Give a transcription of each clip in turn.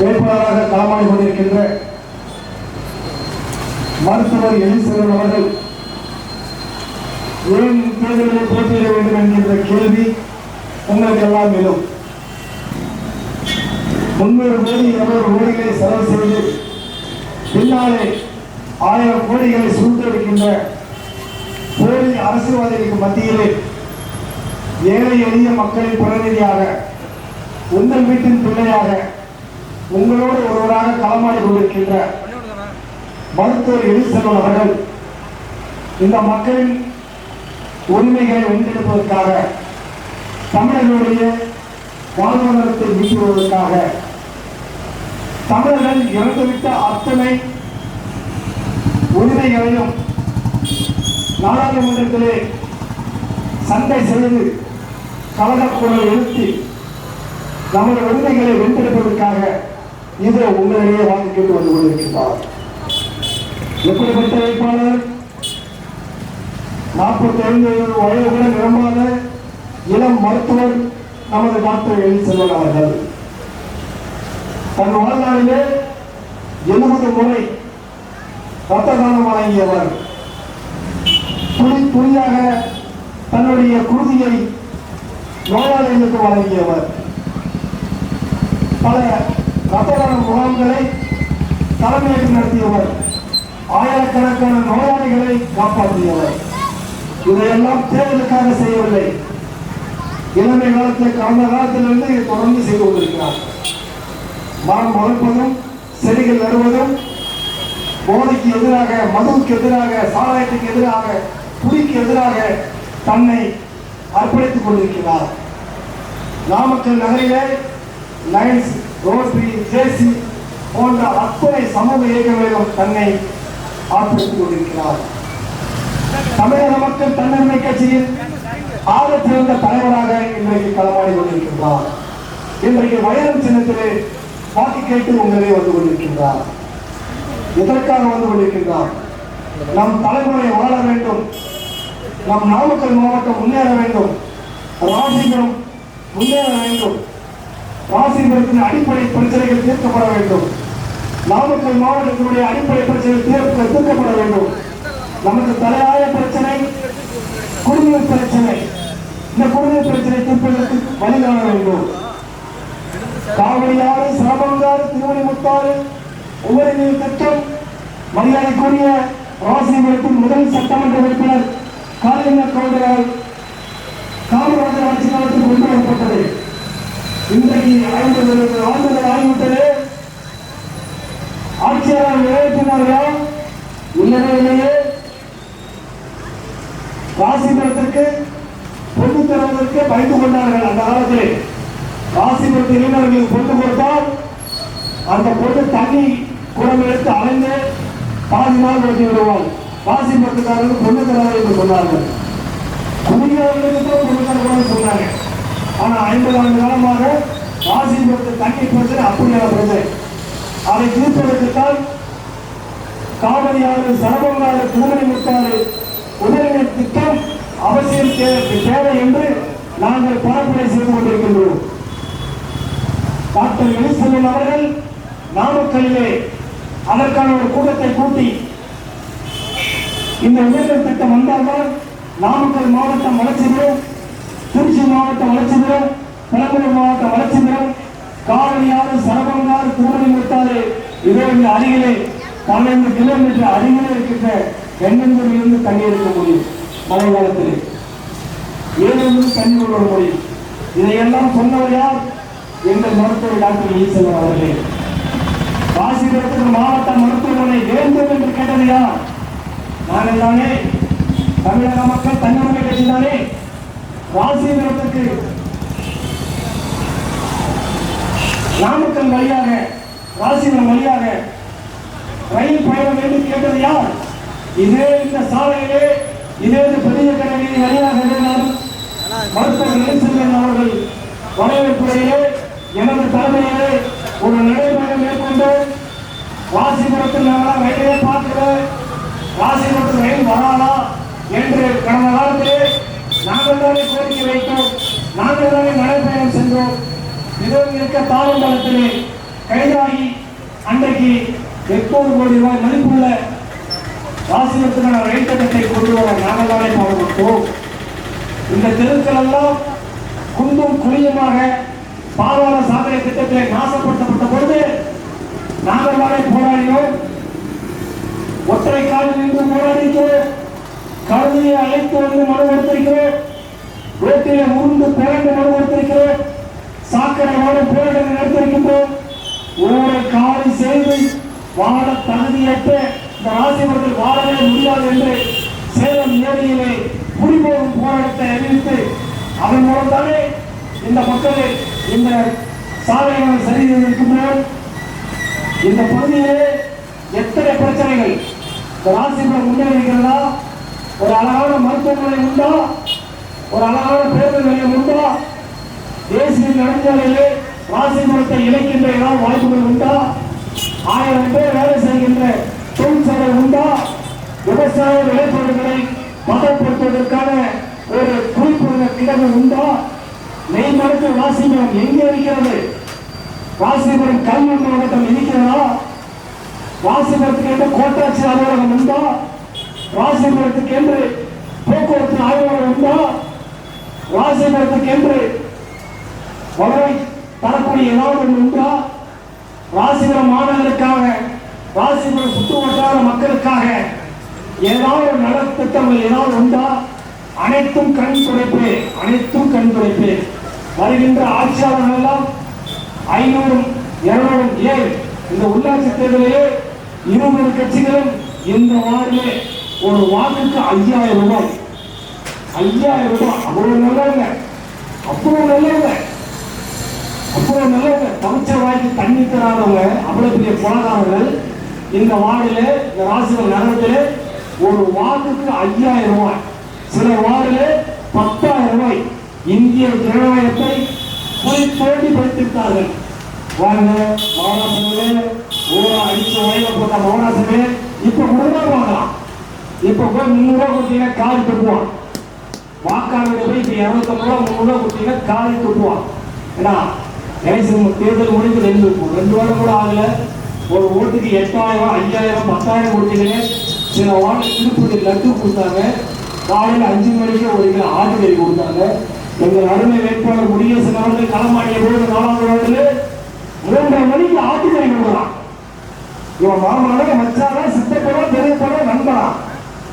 வேட்பாளராக களமாடி கொண்டிருக்கின்ற மருத்துவர் எலிசரன் அவர்கள் ஏன் தேர்தலில் போட்டியிட வேண்டும் என்கின்ற கேள்வி உங்களுக்கு எல்லாம் எழும். முன்னூறு கோடி இருநூறு கோடிகளை செலவு செய்து பின்னாலே ஆயிரம் கோடிகளை சூழ்ந்திருக்கின்ற போலி அரசியல்வாதிகளுக்கு மத்தியிலே ஏழை எளிய மக்களின் பிரதிநிதியாக உங்கள் வீட்டின் பிள்ளையாக உங்களோடு ஒருவராக களமாடி கொண்டிருக்கின்ற மருத்துவர் எலிசன் அவர்கள் இந்த மக்களின் உரிமைகளை ஒன்றிணைப்பதற்காக தமிழர்களுடைய வாழ்வாதாரத்தை நீக்குவதற்காக தமிழர்கள் இறந்துவிட்ட அத்தனை உரிமைகளையும் நாடாளுமன்றத்திலே சண்டை செய்து கலகக்குரல் எழுத்தி நமது உரிமைகளை வென்றெடுப்பதற்காக இது உங்களிடையே வாங்கி கேட்டு வந்து கொண்டிருக்கின்றார் எப்படிப்பட்ட வேட்பாளர்? நாற்பத்தி ஐந்து வயது கூட நிரம்பாத இளம் மருத்துவர் நமது டாக்டர் எழுதி செல்வன் அவர்கள். தன் வாழ்நாளிலே எழுபது முறை ரத்த தானம் வழங்கியவர். துளி துளியாக தன்னுடைய குருதியை நோயாளிகளுக்கு வழங்கியவர். பல ரத்த முகாம்களை தலைமையேற்று நடத்தியவர் ஆயிரக்கணக்கான நோயாளிகளை காப்பாற்றியவர். இதையெல்லாம் தேர்தலுக்காக செய்யவில்லை. இளமை காலத்தில் கடந்த காலத்திலிருந்து இதை தொடர்ந்து செய்து கொண்டிருக்கிறார். மரம் வளர்ப்பதும் செடிகள் நடுவதும் போதைக்கு எதிராக மதுவுக்கு எதிராக சாராயத்துக்கு எதிராக குடிக்கு எதிராக தன்னை அர்ப்பணித்துக் கொண்டிருக்கிறார். நாமக்கல் நகரிலே நைன்ஸ் ரோட்டரி ஜேசி போன்ற அத்தனை சமூக இயக்கங்களிலும் தன்னை ஆர்ப்பரித்துக் கொண்டிருக்கிறார். தமிழக மக்கள் தன்னன்மை கட்சியின் ஆகச்சிறந்த தலைவராக இன்றைக்கு களமாடி கொண்டிருக்கின்றார். இன்றைக்கு வயலும் சின்னத்திலே வாக்கு கேட்டு உங்களே வந்து கொண்டிருக்கின்றார். எதற்காக வந்து கொண்டிருக்கின்றார்? நம் தலைமுறை வாழ வேண்டும். நம் நாமக்கல் மாவட்டம் முன்னேற வேண்டும். ராசிபுரம் முன்னேற வேண்டும். ராசிபுரத்தின் அடிப்படை பிரச்சனைகள் தீர்க்கப்பட வேண்டும். நாமக்கல் மாவட்டத்தினுடைய அடிப்படை பிரச்சனைகள் தீர்க்க தீர்க்கப்பட வேண்டும். நமக்கு தலையாய பிரச்சனை குடிநீர் பிரச்சனை. இந்த குடிநீர் பிரச்சனை தீர்ப்பதற்கு வழிகாண வேண்டும். காவிரியாறு சிரமங்காறு திருவணிமுத்தாறு உபரி நீர் திட்டம் மரியாதைக்குரிய ராசிபுரத்தின் முதல் சட்டமன்ற உறுப்பினர் காலிங்க கவுண்டரால் காமராஜர் ஆட்சி காலத்தில் கொண்டு வரப்பட்டது. இன்றைக்கு ஐம்பது ஆண்டுகள் ஆகிவிட்டது. ஆட்சியாளர் நிறைவேற்றினார்களா இல்லவே இல்லையே? ராசிபுரத்திற்கு பொண்ணு தருவதற்கு பயந்து கொண்டார்கள் அந்த காலத்திலே. ராசிபுரத்து இளைஞர்களுக்கு பொண்ணு கொடுத்தால் அந்த பொண்ணு தண்ணி குடம் எடுத்து அலைந்து பாதி நாள் ஓட்டி விடுவாள். ராசிபுரத்துக்காரர்கள் பொண்ணு தராது என்று சொன்னார்கள். குடிக்கிறவர்களுக்கு பொண்ணு தரக்கூடாதுன்னு சொன்னாங்க ஆனா ஐம்பது ஆண்டு காலமாக ராசிபுரத்து தண்ணி பிரச்சனை அப்படியான பிரச்சனை அதை தீர்ப்பதற்குத்தான் காவலியாளர் சரபங்காளர் திருமணி முத்தாறு உதவி திட்டம் அவசியம் தேவை என்று நாங்கள் பரப்புரை செய்து கொண்டிருக்கின்றோம். டாக்டர் எலிசெல்வன் அவர்கள் நாமக்கல்லிலே அதற்கான ஒரு கூட்டத்தை கூட்டி இந்த உயர்நீர் திட்டம் வந்தால்தான் நாமக்கல் மாவட்டம் வளர்ச்சி பெறும் திருச்சி மாவட்டம் வளர்ச்சிபுரம் விளம்பரம் மாவட்டம் வளர்ச்சிபுரம் காவலியாறு சரபங்காறு திருமணி முத்தாறு இதோ அருகிலே பன்னெண்டு கிலோமீட்டர் அருகிலே இருக்கின்ற எண்ணந்தூரிலிருந்து தண்ணி எடுக்க முடியும் மழை காலத்திலே ஏழும் தண்ணி கொள்ள முடியும். இதையெல்லாம் சொன்னவர் யார்? எங்கள் மருத்துவர் டாக்டர் ஈஸ்வரன் அவர்களே. காசிபுரத்தில் மாவட்ட மருத்துவமனை வேண்டும் என்று கேட்டது யார்? நாங்கள் தானே. தமிழக மக்கள் தன்னுரிமை கட்சி தானே. ராசிபுரத்துக்கு நாமக்கல் வழியாக ராசிபுரம் வழியாக ரயில் பயணம் என்று கேட்டது யார்? இதே இந்த சாலையிலே இதே இந்த பெரிய கடலில் வழியாக இருந்தால் மருத்துவ இளைஞர்கள் அவர்கள் வரவேற்புரையிலே எனது தலைமையிலே ஒரு நடைமுறை மேற்கொண்டு ராசிபுரத்தில் நாங்களாம் ரயிலே பார்க்கல ராசிபுரத்தில் ரயில் வராதா என்று கடந்த காலத்திலே நாங்கள் தானே கோரிக்கை வைத்தோம். நாங்கள் தானே நடைபயணம் சென்றோம். இதோ இருக்க தாழ்ந்தளத்திலே கைதாகி அன்றைக்கு எட்நூறு கோடி ரூபாய் மதிப்புள்ள ராசிபுரத்துக்கான ரயில் திட்டத்தை கொண்டு வர நாங்கள் தானே பாடுபட்டோம் இந்த தெருக்கள் எல்லாம் குண்டும் குழியுமாக பாதாள சாதனை திட்டத்திலே நாசப்படுத்தப்பட்ட பொழுது நாங்கள் தானே போராடினோம். ஒற்றை காலில் நின்று போராடிக்கிறோம் கழுதையை அழைத்து வந்து மனு கொடுத்திருக்கிறோம். வேட்டையில உருண்டு புரண்டு மனு கொடுத்திருக்கிறோம். சாக்கடையோடு போராட்டம் நடத்திருக்கின்றோம் ஊரை காலி செய்து வாழ தகுதியற்ற இந்த ராசிபுரத்தில் வாழவே முடியாது என்று சேலம் ஏரியிலே குடிபோகும் போராட்டத்தை அறிவித்து அதன் மூலம்தானே இந்த மக்களை இந்த சாலைகளை சரி செய்திருக்கின்றோம். இந்த பகுதியிலே எத்தனை பிரச்சனைகள் இந்த ராசிபுரம் முன்னேறிக்கிறதா ஒரு அழகான மருத்துவமனை உண்டா? ஒரு அழகான பேருந்து நிலையம் உண்டா? தேசிய நெடுஞ்சாலையிலே ராசிபுரத்தை இணைக்கின்ற ஏதாவது வாய்ப்புகள் உண்டா? ஆயிரம் பேர் வேலை செய்கின்ற தொழிற்சாலை உண்டா? விவசாய விளைபொருட்களை பதப்படுத்துவதற்கான ஒரு குறிப்புள்ள கிடங்கு உண்டா? நெய் மெய்மடுத்து ராசிபுரம் எங்கே இருக்கிறது? ராசிபுரம் கல்வி மாவட்டம் இருக்கிறதா? ராசிபுரத்துக்கு கோட்டாட்சி அலுவலகம் உண்டா? ராசிபுரத்துக்கு என்று போக்குவரத்து ஆய்வாளர் உண்டா? ராசிபுரத்துக்கு என்று வருவாய் தரக்கூடிய ஏதாவது ஒன்று உண்டா? ராசிபுரம் மாணவர்களுக்காக ராசிபுரம் சுற்று வட்டார மக்களுக்காக ஏதாவது ஒரு நலத்திட்டங்கள் ஏதாவது உண்டா? அனைத்தும் கண் துடைப்பு அனைத்தும் கண் துடைப்பு. வருகின்ற ஆட்சியாளர்கள் எல்லாம் ஐநூறும் இருநூறும் ஏன் இந்த உள்ளாட்சி தேர்தலிலே இருபது கட்சிகளும் இந்த வாரிலே ஒரு வாக்குக்கு ஐயாயிரம் ரூபாய். ஐயாயிரம் ரூபாய். அவ்வளவு நல்லவங்க. அவ்வளவு நல்லவங்க. அவ்வளவு நல்லவங்க. தமிச்ச வாய்க்கு தண்ணி தராதவங்க அவ்வளவு பெரிய குலகாரர்கள். இந்த வார்டில் இந்த ராசிபுரம் நகரத்தில் ஒரு வார்டுக்கு ஐயாயிரம் ரூபாய். சில வார்டில் பத்தாயிரம் ரூபாய். இந்திய ஜனநாயகத்தை போய் தோண்டி படித்திருக்கார்கள் வாங்க மௌனாசனே ஒரு அடிச்ச வயல போட்ட மௌனாசனே இப்ப முழுமையாக வாங்கலாம். இப்ப போய் முந்நூறு ரூபா கொடுத்தீங்கன்னா கால் துப்புவான் வாக்காளர்கள் போய் இப்ப இருநூத்தம்பது ரூபா முந்நூறு கொடுத்தீங்கன்னா கால் துப்புவான் ஏன்னா எலெக்ஷன் தேர்தல் முடிஞ்சு ரெண்டு ரெண்டு வாரம் கூட ஆகல. ஒரு ஓட்டுக்கு எட்டாயிரம் ஐயாயிரம் பத்தாயிரம் கொடுத்தீங்க சில வார்டு திருப்பதி லட்டு கொடுத்தாங்க. காலையில் அஞ்சு மணிக்கு ஒரு கிலோ ஆட்டுக்கறி கொடுத்தாங்க. எங்கள் அருமை வேட்பாளர் முருகேசன் அவர்கள் களமாடிய பொழுது நாலாவது வார்டில் மூன்றரை மணிக்கு ஆட்டுக்கறி கொடுக்கலாம் இவன் மாமனால மச்சானா சித்தப்படா பெரியப்படா நண்பனா?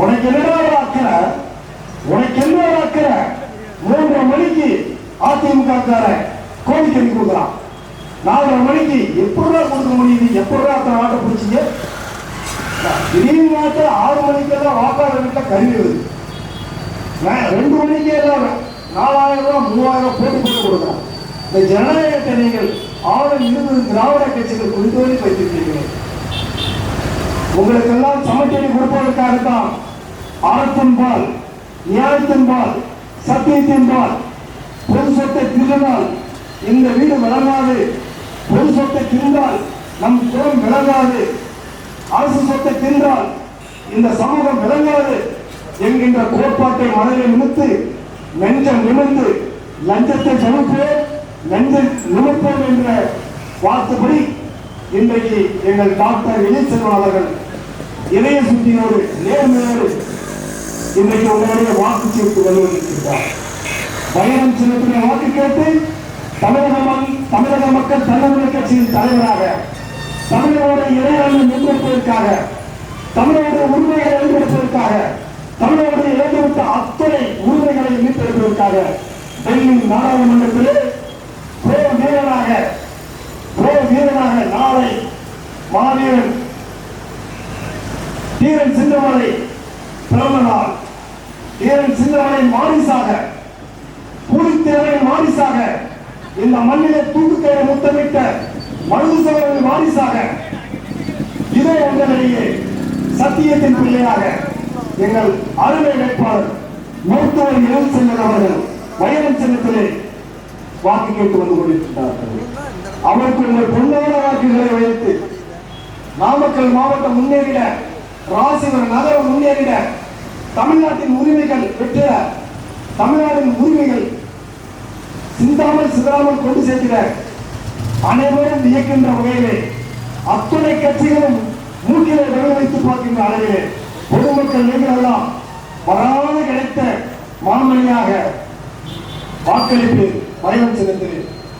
உனக்கு என்னடா ஆக்கிற உனக்கு என்ன ஆக்கிற மூன்றரை மணிக்கு அதிமுக காரன் கோழிக்கறி கொடுக்குறான். நாலரை மணிக்கு எப்படிடா கொடுக்க முடியுது? எப்படிடா அத்தனை ஆட்டை பிடிச்சிங்க? திடீர் பார்த்தா ஆறு மணிக்கெல்லாம் வாக்காளர் வீட்டில் கருவி வருது. நான் ரெண்டு மணிக்கு எல்லாம் நாலாயிரம் ரூபாய் மூவாயிரம் போட்டு போட்டு கொடுக்குறான். இந்த ஜனநாயகத்தை நீங்கள் ஆறு இருபது திராவிட கட்சிகள் கொண்டு வரை வைத்திருக்கிறீர்கள். உங்களுக்கெல்லாம் சமச்சீரி கொடுப்பதற்காகத்தான் அறத்தின்பால் நியாயத்தின்பால் சத்தியத்தின்பால் பொது சொத்தை திருடினால் இந்த வீடு விளங்காது. பொது சொத்தை திருந்தால் நம் குலம் விளங்காது. அரசு சொத்தை தின்றால் இந்த சமூகம் விளங்காது என்கின்ற கோட்பாட்டை மனதில் நிமித்து நெஞ்சம் நிமிர்ந்து லஞ்சத்தை தவிர்ப்போம் நெஞ்சை நிமிர்ப்போம் என்ற வார்த்தைப்படி இன்றைக்கு எங்கள் டாக்டர் இளைச்செல்வன் அவர்கள் இதய சுத்தியோடு நேர்மையோடு இன்றைக்கு உங்களுடைய வாக்கு சீட்டு வருவதற்கின்றார் பயணம் செலுத்தின வாக்கு கேட்டு தமிழக தமிழக மக்கள் தமிழக கட்சியின் தலைவராக தமிழோட இறையாண்மை முன்னெடுப்பதற்காக தமிழோட உரிமைகளை மேம்படுத்துவதற்காக தமிழகத்தை இழந்துவிட்ட அத்தனை உரிமைகளை மீட்டெடுப்பதற்காக டெல்லி நாடாளுமன்றத்திலே போர் வீரனாக போர் வீரனாக நாளை மாவீரன் தீரன் சிந்தமலை பிறந்த நாள் தீரன் சின்னமலை வாரிசாக பூரித்தேவரின் வாரிசாக இந்த மண்ணிலே தூக்குக்கயிறு முத்தமிட்ட மருதுசவரின் வாரிசாக இதே எங்களிடையே சத்தியத்தின் பிள்ளையாக எங்கள் அருமை வேட்பாளர் மருத்துவர் இளம் செல்வன் அவர்கள் வயலின் சின்னத்திலே வாக்கு கேட்டு வந்து கொண்டிருக்கிறார்கள் அவருக்கு உங்கள் பொன்னான வாக்குகளை வைத்து நாமக்கல் மாவட்டம் முன்னேறிட ராசிபுரம் நகரம் முன்னேறிட தமிழ்நாட்டின் உரிமைகள் பெற்றிட தமிழ்நாட்டின் உரிமைகள் சிந்தாமல் சிதறாமல் கொண்டு சேர்க்கிற அனைவரும் இயக்கின்ற வகையிலே அத்துணை கட்சிகளும் மூக்கிலே விரல் வைத்து பார்க்கின்ற அளவிலே பொதுமக்கள் நீங்கள் எல்லாம் வராது கிடைத்த மாமணியாக வாக்களிப்பு மறைவன் சின்னத்தில்